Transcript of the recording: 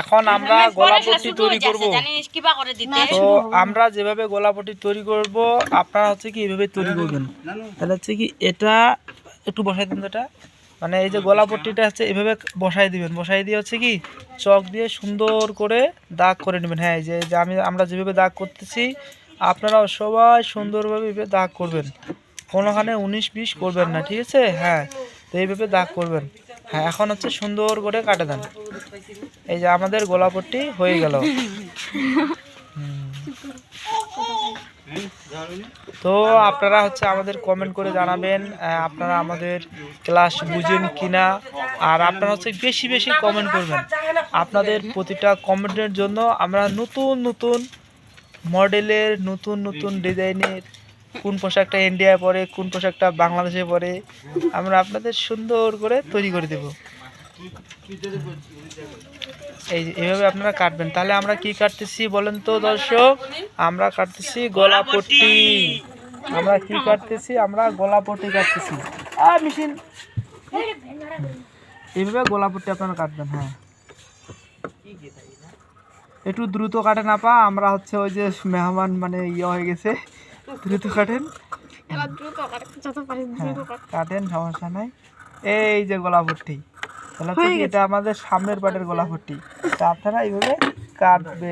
এখন আমরা গোলাপটি তৈরি করব। তো আমরা যেভাবে গোলাপটি তৈরি করব আপনারা হচ্ছে কি এইভাবে তৈরি করবেন। তাহলে হচ্ছে কি এটা একটু বসাই দিন এটা। মানে এই যে গোলাপট্টিটা হচ্ছে এভাবে বসাই দিবেন। বসাই দিয়ে হচ্ছে কি চক দিয়ে সুন্দর করে দাগ করে নেবেন। হ্যাঁ এই যে যে আমি আমরা যেভাবে দাগ করতেছি আপনারাও সবাই সুন্দরভাবে এভাবে দাগ করবেন। কোনোখানে উনিশ বিশ করবেন না ঠিক আছে? হ্যাঁ তো এইভাবে দাগ করবেন। হ্যাঁ এখন হচ্ছে সুন্দর করে কাটে দেন এই যে আমাদের গোলাপটি হয়ে গেল। তো আপনারা হচ্ছে আমাদের কমেন্ট করে জানাবেন আপনারা আমাদের ক্লাস বুঝেন কিনা, আর আপনারা হচ্ছে বেশি বেশি কমেন্ট করবেন। আপনাদের প্রতিটা কমেন্টের জন্য আমরা নতুন নতুন মডেলের নতুন নতুন ডিজাইনের কোন পোশাকটা ইন্ডিয়ায় পরে, কোন পোশাকটা বাংলাদেশে পরে, আমরা আপনাদের সুন্দর করে তৈরি করে দেব। এই যে এভাবে আপনারা কাটবেন। তাহলে আমরা কি কাটতেছি বলেন তো দর্শক? আমরা কাটতেছি গলাপট্টি আমরা কি কাটতেছি? আমরা গলাপট্টি কাটতেছি। আর মেশিন। এইভাবে গলাপট্টি আপনারা কাটবেন হ্যাঁ। একটু দ্রুত কাটেন আপা। আমরা হচ্ছে ওই যে মেহমান মানে ইয়ে হয়ে গেছে। দ্রুত কাটেন? হ্যাঁ কাটেন সমস্যা নাই। এই যে গোলাপটি তাহলে এটা আমাদের সামনের পাটের গোলাপটি তা আপনারা এইভাবে কাটবে